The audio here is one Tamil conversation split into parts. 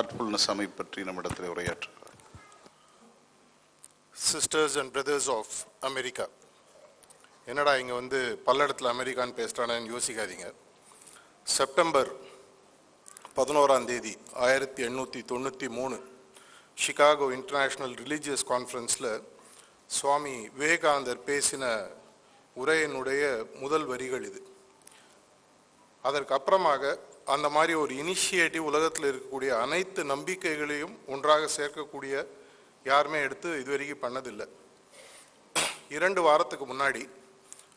ஹார்ட்ஃபுல்னஸ் அமை பற்றி நம்மிடத்தில் உரையாற்றுகிறார். Sisters and brothers of America என்னடா இங்கே வந்து பல்லடத்தில் அமெரிக்கான்னு பேசுகிறானு யோசிக்காதீங்க. செப்டம்பர் பதினோராம் தேதி ஆயிரத்தி எண்ணூற்றி தொண்ணூற்றி மூணு சிகாகோ இன்டர்நேஷ்னல் ரிலீஜியஸ் கான்ஃபரன்ஸில் சுவாமி விவேகானந்தர் பேசின உரையினுடைய முதல் வரிகள் இது. அதற்கு அப்புறமாக அந்த மாதிரி ஒரு இனிஷியேட்டிவ் உலகத்தில் இருக்கக்கூடிய அனைத்து நம்பிக்கைகளையும் ஒன்றாக சேர்க்கக்கூடிய யாருமே எடுத்து இதுவரைக்கும் பண்ணதில்லை. இரண்டு வாரத்துக்கு முன்னாடி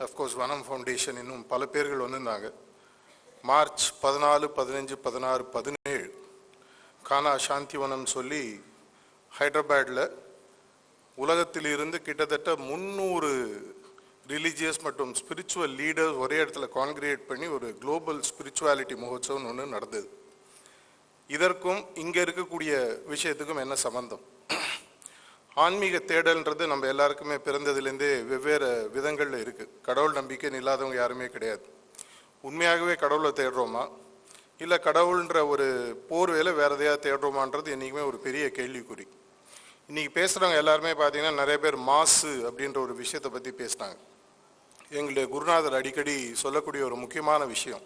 அஃப்கோர்ஸ் வனம் ஃபவுண்டேஷன் இன்னும் பல பேர்கள் வந்திருந்தாங்க. மார்ச் பதினாலு பதினஞ்சு பதினாறு பதினேழு கானா சாந்திவனம் சொல்லி ஹைதராபாடில் உலகத்திலிருந்து கிட்டத்தட்ட முந்நூறு ரிலீஜியஸ் மற்றும் ஸ்பிரிச்சுவல் லீடர்ஸ் ஒரே இடத்துல கான்கிரியேட் பண்ணி ஒரு குளோபல் ஸ்பிரிச்சுவாலிட்டி மகோத்சவம்னு ஒன்று நடந்தது. இதற்கும் இங்கே இருக்கக்கூடிய விஷயத்துக்கும் என்ன சம்பந்தம்? ஆன்மீக தேடல்ன்றது நம்ம எல்லாருக்குமே பிறந்ததுலேருந்தே வெவ்வேறு விதங்களில் இருக்குது கடவுள் நம்பிக்கைன்னு இல்லாதவங்க யாருமே கிடையாது. உண்மையாகவே கடவுளை தேடுறோமா? இல்லை கடவுள்ன்ற ஒரு போர்வையில் வேறு எதையாவது தேடுறோமான்றது என்றைக்குமே ஒரு பெரிய கேள்விக்குறி. இன்றைக்கி பேசுகிறவங்க எல்லாருமே பார்த்தீங்கன்னா நிறைய பேர் மாசு அப்படின்ற ஒரு விஷயத்தை பற்றி பேசினாங்க எங்களுடைய குருநாதர் அடிக்கடி சொல்லக்கூடிய ஒரு முக்கியமான விஷயம்.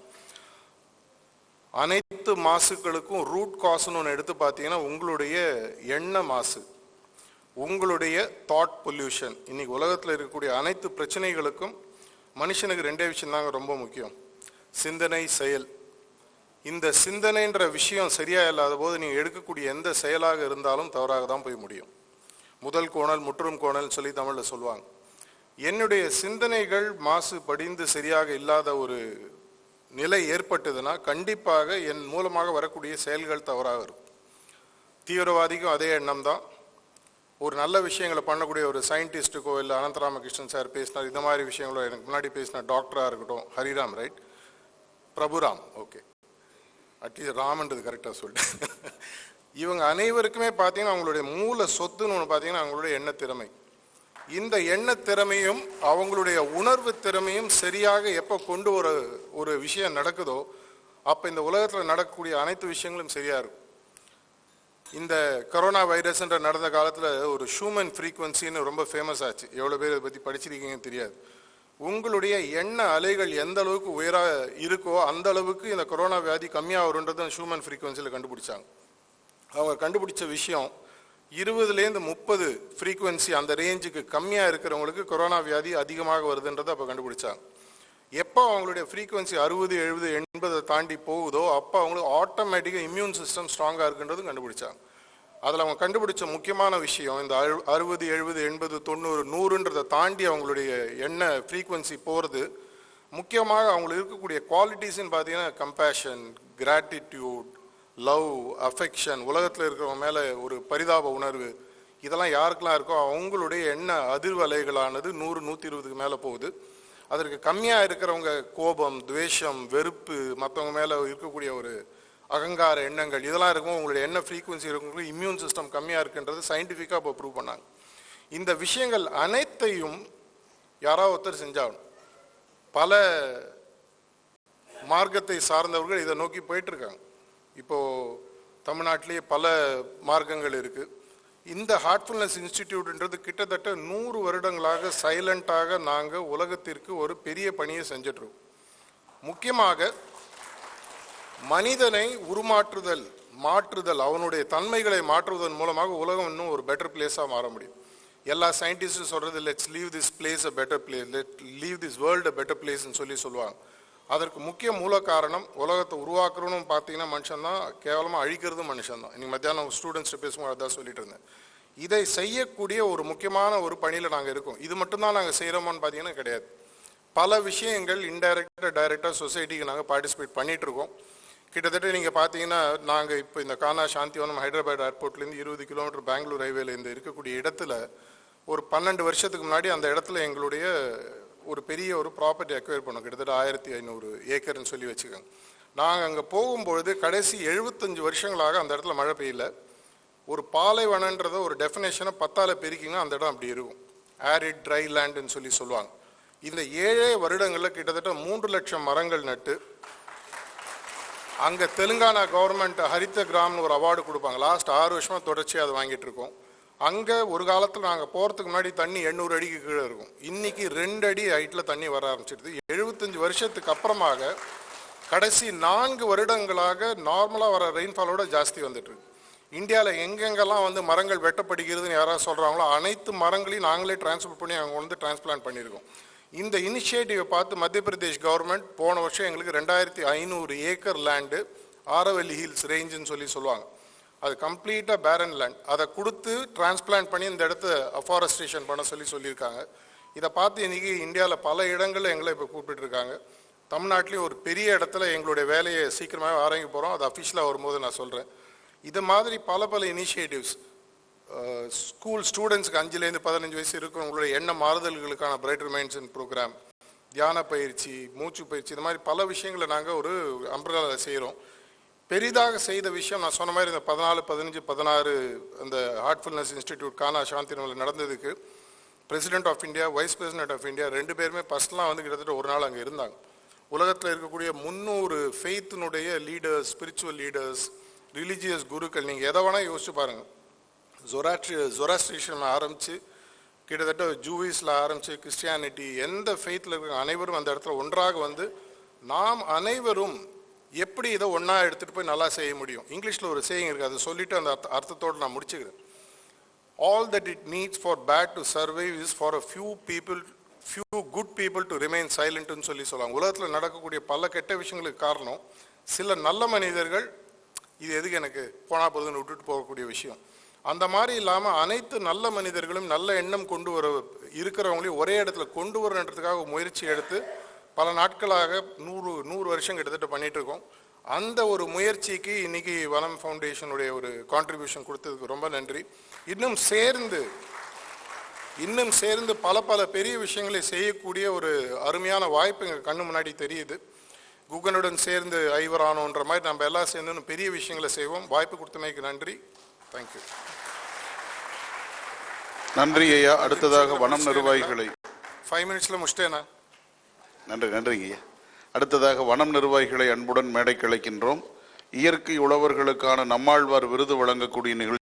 அனைத்து மாசுக்களுக்கும் ரூட் காசுன்னு ஒன்று எடுத்து பார்த்தீங்கன்னா உங்களுடைய எண்ண மாசு உங்களுடைய தாட் பொல்யூஷன் இன்னைக்கு உலகத்தில் இருக்கக்கூடிய அனைத்து பிரச்சனைகளுக்கும் மனுஷனுக்கு ரெண்டே விஷயம் தாங்க ரொம்ப முக்கியம். சிந்தனை செயல். இந்த சிந்தனைன்ற விஷயம் சரியா இல்லாத போது நீங்கள் எடுக்கக்கூடிய எந்த செயலாக இருந்தாலும் தவறாக தான் போய் முடியும். முதல் கோணல் முற்றும் கோணல் சொல்லி தமிழில் சொல்லுவாங்க. என்னுடைய சிந்தனைகள் மாசு படிந்து சரியாக இல்லாத ஒரு நிலை ஏற்பட்டதுன்னா கண்டிப்பாக என் மூலமாக வரக்கூடிய செயல்கள் தவறாக இருக்கும். தீவிரவாதிக்கும் அதே எண்ணம் தான் ஒரு நல்ல விஷயங்களை பண்ணக்கூடிய ஒரு சயின்டிஸ்ட்டுக்கோ இல்லை அனந்தராமகிருஷ்ணன் சார் பேசினார் இந்த மாதிரி விஷயங்களோ எனக்கு முன்னாடி பேசின டாக்டராக இருக்கட்டும் Hariram right Prabhuram okay at least ராமன்றது கரெக்டாக சொல்லிட்டு. இவங்க அனைவருக்குமே பார்த்தீங்கன்னா அவங்களுடைய மூல சொத்துன்னு ஒன்று பார்த்தீங்கன்னா அவங்களுடைய எண்ண திறமை. இந்த எண்ண திறமையும் அவங்களுடைய உணர்வு திறமையும் சரியாக எப்போ கொண்டு ஒரு ஒரு விஷயம் நடக்குதோ அப்போ இந்த உலகத்தில் நடக்கக்கூடிய அனைத்து விஷயங்களும் சரியாக இருக்கும். இந்த கொரோனா வைரஸ்ன்ற நடந்த காலத்தில் ஒரு ஹியூமன் ஃப்ரீக்குவன்சின்னு ரொம்ப ஃபேமஸ் ஆச்சு. எவ்வளோ பேர் இதை பற்றி படிச்சிருக்கீங்கன்னு தெரியாது. உங்களுடைய எண்ண அலைகள் எந்த அளவுக்கு உயராக இருக்கோ அந்த அளவுக்கு இந்த கொரோனா வியாதி கம்மியாக வரும்ன்றது ஹியூமன் ஃப்ரீக்குவன்சியில் கண்டுபிடிச்சாங்க. அவங்க கண்டுபிடிச்ச விஷயம் இருபதுலேருந்து முப்பது ஃப்ரீக்குவென்சி அந்த ரேஞ்சுக்கு கம்மியாக இருக்கிறவங்களுக்கு கொரோனா வியாதி அதிகமாக வருதுன்றதை அப்போ கண்டுபிடிச்சாங்க. எப்போ அவங்களுடைய ஃப்ரீக்குவென்சி அறுபது எழுபது எண்பதை தாண்டி போகுதோ அப்போ அவங்களுக்கு ஆட்டோமேட்டிக்காக இம்யூன் சிஸ்டம் ஸ்ட்ராங்காக இருக்குன்றதும் கண்டுபிடிச்சாங்க. அதில் அவங்க கண்டுபிடிச்ச முக்கியமான விஷயம் இந்த அழு அறுபது எழுபது எண்பது தொண்ணூறு நூறுன்றதை தாண்டி அவங்களுடைய எண்ண ஃப்ரீக்குவென்சி போகிறது முக்கியமாக அவங்களுக்கு இருக்கக்கூடிய குவாலிட்டிஸ்ன்னு பார்த்தீங்கன்னா கம்பேஷன் கிராட்டிடியூட் லவ் அஃபெக்ஷன் உலகத்தில் இருக்கிறவங்க மேலே ஒரு பரிதாப உணர்வு இதெல்லாம் யாருக்கெல்லாம் இருக்கோ அவங்களுடைய எண்ண அதிர்வலைகளானது நூறு நூற்றி இருபதுக்கு மேலே போகுது. அதற்கு கம்மியாக இருக்கிறவங்க கோபம் துவேஷம் வெறுப்பு மற்றவங்க மேலே இருக்கக்கூடிய ஒரு அகங்கார எண்ணங்கள் இதெல்லாம் இருக்கும் உங்களுடைய எண்ண ஃப்ரீக்குவன்சி இருக்கவங்களுக்கு இம்யூன் சிஸ்டம் கம்மியாக இருக்குன்றது சயின்டிஃபிக்காக இப்போ ப்ரூவ் பண்ணாங்க. இந்த விஷயங்கள் அனைத்தையும் யாராவது ஒருத்தர் செஞ்சாகணும். பல மார்க்கத்தை சார்ந்தவர்கள் இதை நோக்கி போயிட்டு இப்போது தமிழ்நாட்டிலேயே பல மார்க்கங்கள் இருக்குது இந்த ஹார்ட்ஃபுல்னஸ் இன்ஸ்டிடியூட்ன்றது கிட்டத்தட்ட நூறு வருடங்களாக சைலண்ட்டாக நாங்கள் உலகத்திற்கு ஒரு பெரிய பணியை செஞ்சுட்டு முக்கியமாக மனிதனை உருமாற்றுதல் மாற்றுதல் அவனுடைய தன்மைகளை மாற்றுவதன் மூலமாக உலகம் இன்னும் ஒரு பெட்டர் பிளேஸாக மாற முடியும். எல்லா சயின்டிஸ்டும் சொல்கிறது let's leave this place a better place let leave this world a better பிளேஸ்னு சொல்லி சொல்லுவாங்க. அதற்கு முக்கிய மூல காரணம் உலகத்தை உருவாக்குறோன்னு பார்த்தீங்கன்னா மனுஷன் தான் கேவலமாக அழிக்கிறது மனுஷன் தான் இன்னைக்கு மத்தியானம் ஸ்டூடெண்ட்ஸ் பேசும்போது அதான் சொல்லிட்டு இருந்தேன். இதை செய்யக்கூடிய ஒரு முக்கியமான ஒரு பணியில் நாங்கள் இருக்கோம். இது மட்டும்தான் நாங்கள் செய்கிறோமான்னு பார்த்தீங்கன்னா கிடையாது. பல விஷயங்கள் இன்டைரக்டாக டைரெக்டாக சொசைட்டிக்கு நாங்கள் பார்ட்டிசிபேட் பண்ணிகிட்டு இருக்கோம். கிட்டத்தட்ட நீங்கள் பார்த்தீங்கன்னா நாங்கள் இப்போ இந்த கானா சாந்திவனம் ஹைதராபாத் ஏர்போர்ட்லேருந்து இருபது கிலோமீட்டர் பெங்களூர் ஹைவேல இந்த இருக்கக்கூடிய இடத்துல ஒரு பன்னெண்டு வருஷத்துக்கு முன்னாடி அந்த இடத்துல எங்களுடைய ஒரு பெரிய ஒரு ப்ராப்பர்ட்டி அக்வயர் பண்ணோம். கிட்டத்தட்ட ஆயிரத்தி ஐநூறு ஏக்கர்னு சொல்லி வச்சுக்கோங்க. நாங்கள் அங்கே போகும்பொழுது கடைசி எழுபத்தஞ்சு வருஷங்களாக அந்த இடத்துல மழை பெய்யல. ஒரு பாலைவனன்றத ஒரு டெஃபினேஷனை பத்தால பெருக்கிங்கன்னா அந்த இடம் அப்படி இருக்கும். ஆரிட் ட்ரை லேண்டுன்னு சொல்லி சொல்லுவாங்க. இந்த ஏழே வருடங்களில் கிட்டத்தட்ட மூன்று லட்சம் மரங்கள் நட்டு அங்கே தெலுங்கானா கவர்மெண்ட் ஹரித்த கிராம்னு ஒரு அவார்டு கொடுப்பாங்க. லாஸ்ட் ஆறு வருஷமாக தொடர்ச்சியாக அது வாங்கிட்டு இருக்கோம். அங்கே ஒரு காலத்தில் நாங்கள் போகிறதுக்கு முன்னாடி தண்ணி எண்ணூறு அடிக்கு கீழே இருக்கும். இன்றைக்கி ரெண்டு அடி ஹைட்டில் தண்ணி வர ஆரம்பிச்சிடுது எழுபத்தஞ்சு வருஷத்துக்கு அப்புறமாக கடைசி நான்கு வருடங்களாக நார்மலாக வர ரெயின்ஃபாலோட ஜாஸ்தி வந்துட்டுருக்கு இந்தியாவில் எங்கெங்கெல்லாம் வந்து மரங்கள் வெட்டப்படுகிறதுன்னு யாராவது சொல்கிறாங்களோ அனைத்து மரங்களையும் நாங்களே டிரான்ஸ்போர்ட் பண்ணி அவங்க வந்து டிரான்ஸ்பிளான்ட் பண்ணியிருக்கோம். இந்த இனிஷியேட்டிவை பார்த்து மத்திய பிரதேஷ் கவர்மெண்ட் போன வருஷம் எங்களுக்கு ரெண்டாயிரத்தி ஐநூறு ஏக்கர் லேண்டு ஆரவல்லி ஹில்ஸ் ரேஞ்சுன்னு சொல்லி சொல்லுவாங்க. அது கம்ப்ளீட்டாக பேரன் லேண்ட் அதை கொடுத்து டிரான்ஸ்பிளான்ட் பண்ணி இந்த இடத்த அஃபாரஸ்டேஷன் பண்ண சொல்லி சொல்லியிருக்காங்க. இதை பார்த்து இன்னைக்கு இந்தியாவில் பல இடங்களில் எங்களை இப்போ கூப்பிட்டுருக்காங்க. தமிழ்நாட்டிலையும் ஒரு பெரிய இடத்துல எங்களுடைய வேலையை சீக்கிரமாகவே ஆரம்பிக்க போகிறோம் அது அஃபிஷியலாக வரும்போது நான் சொல்கிறேன் இது மாதிரி பல பல இனிஷியேட்டிவ்ஸ் ஸ்கூல் ஸ்டூடெண்ட்ஸ்க்கு அஞ்சுலேருந்து பதினஞ்சு வயசு இருக்கிறவங்களுடைய எண்ண மாறுதல்களுக்கான பிரைட்டர் மைண்ட்ஸ் ப்ரோக்ராம் தியான பயிற்சி மூச்சு பயிற்சி இந்த மாதிரி பல விஷயங்களை நாங்கள் ஒரு அம்பர்லாவில் செய்கிறோம் பெரிதாக செய்த விஷயம் நான் சொன்ன மாதிரி இந்த பதினாலு பதினஞ்சு பதினாறு அந்த ஹார்ட்ஃபுல்னஸ் இன்ஸ்டிடியூட் கானா சாந்தினவில் நடந்ததுக்கு president of India vice president of India ரெண்டு பேருமே ஃபஸ்ட்லாம் வந்து கிட்டத்தட்ட ஒரு நாள் அங்கே இருந்தாங்க. உலகத்தில் இருக்கக்கூடிய முந்நூறு ஃபெய்த்தினுடைய லீடர்ஸ் ஸ்பிரிச்சுவல் லீடர்ஸ் ரிலீஜியஸ் குருக்கள் நீங்கள் எதை வேணால் யோசிச்சு பாருங்கள் ஜொராட்ரி ஜொராஸ்ட்ரேஷன் ஆரம்பித்து கிட்டத்தட்ட ஜூவிஸில் ஆரம்பித்து கிறிஸ்டியானிட்டி எந்த ஃபெய்த்தில் இருக்கிற அனைவரும் அந்த இடத்துல ஒன்றாக வந்து நாம் அனைவரும் எப்படி இதை ஒன்றா எடுத்துகிட்டு போய் நல்லா செய்ய முடியும்? இங்கிலீஷில் ஒரு சேயிங் இருக்குது அதை சொல்லிட்டு அந்த அர்த்த அர்த்தத்தோடு நான் முடிச்சுக்கிறேன். All that it needs for bad to survive is for a few people few good people to remain சைலண்ட்டுன்னு சொல்லி சொல்லுவாங்க. உலகத்தில் நடக்கக்கூடிய பல கெட்ட விஷயங்களுக்கு காரணம் சில நல்ல மனிதர்கள் இது எதுக்கு எனக்கு போனா போதுன்னு விட்டுட்டு போகக்கூடிய விஷயம். அந்த மாதிரி இல்லாமல் அனைத்து நல்ல மனிதர்களும் நல்ல எண்ணம் கொண்டு வர இருக்கிறவங்களையும் ஒரே இடத்துல கொண்டு வரணுன்றதுக்காக முயற்சி எடுத்து பல நாட்களாக நூறு நூறு வருஷம் கிட்டத்தட்ட பண்ணிட்டு இருக்கோம் அந்த ஒரு முயற்சிக்கு இன்னைக்கு வனம் ஃபவுண்டேஷனுடைய ஒரு கான்ட்ரிபியூஷன் கொடுத்ததுக்கு ரொம்ப நன்றி. இன்னும் சேர்ந்து இன்னும் சேர்ந்து பல பல பெரிய விஷயங்களை செய்யக்கூடிய ஒரு அருமையான வாய்ப்பு எங்கள் கண்ணு முன்னாடி தெரியுது. குகனுடன் சேர்ந்து ஐவரானோன்ற மாதிரி நம்ம எல்லாம் சேர்ந்து பெரிய விஷயங்களை செய்வோம். வாய்ப்பு கொடுத்தமைக்கு நன்றி. தேங்க்யூ நன்றி ஐயா. அடுத்ததாக வனம் நிர்வாகிகளை. ஃபைவ் மினிட்ஸில் முடிச்சிட்டேண்ணா நன்றி நன்றிங்க ஐயா. அடுத்ததாக வனம் நிர்வாகிகளை அன்புடன் மேடைக்கு அழைக்கின்றோம். இயற்கை உழவர்களுக்கான நம்மாழ்வார் விருது வழங்கக்கூடிய நிகழ்ச்சி